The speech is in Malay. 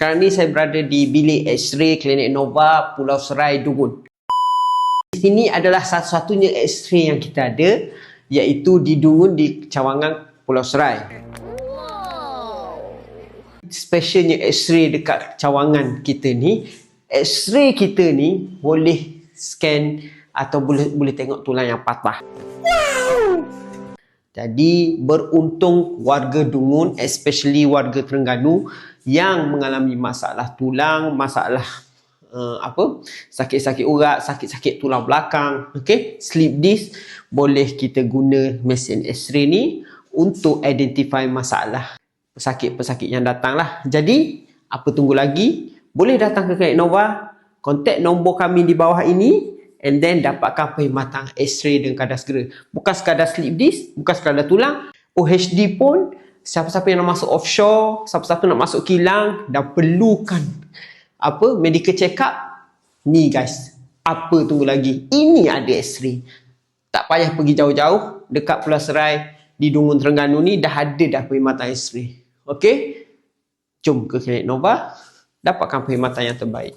Sekarang ni saya berada di bilik X-ray Klinik Nova Pulau Serai Dungun. Di sini adalah satu-satunya X-ray yang kita ada iaitu di Dungun di Cawangan Pulau Serai. Specialnya X-ray dekat Cawangan kita ni, X-ray kita ni boleh scan atau boleh boleh tengok tulang yang patah. Jadi beruntung warga Dungun especially warga Terengganu yang mengalami masalah tulang, masalah uh, apa? sakit-sakit urat, sakit-sakit tulang belakang, okey, slip disc boleh kita guna mesin X-ray ni untuk identify masalah pesakit-pesakit yang datang lah. Jadi, apa tunggu lagi? Boleh datang ke Klinik Nova, kontak nombor kami di bawah ini and then dapatkan perkhidmatan X-ray dengan kadar segera. Bukan sekadar slip disc, bukan sekadar tulang, OHD pun siapa-siapa yang nak masuk offshore, siapa-siapa nak masuk kilang dan perlukan apa medical check up ni guys. Apa tunggu lagi? Ini ada X-ray. Tak payah pergi jauh-jauh dekat Pulau Serai di Dungun Terengganu ni dah ada dah perkhidmatan X-ray. Okey? Jom ke Klinik Nova dapatkan perkhidmatan yang terbaik.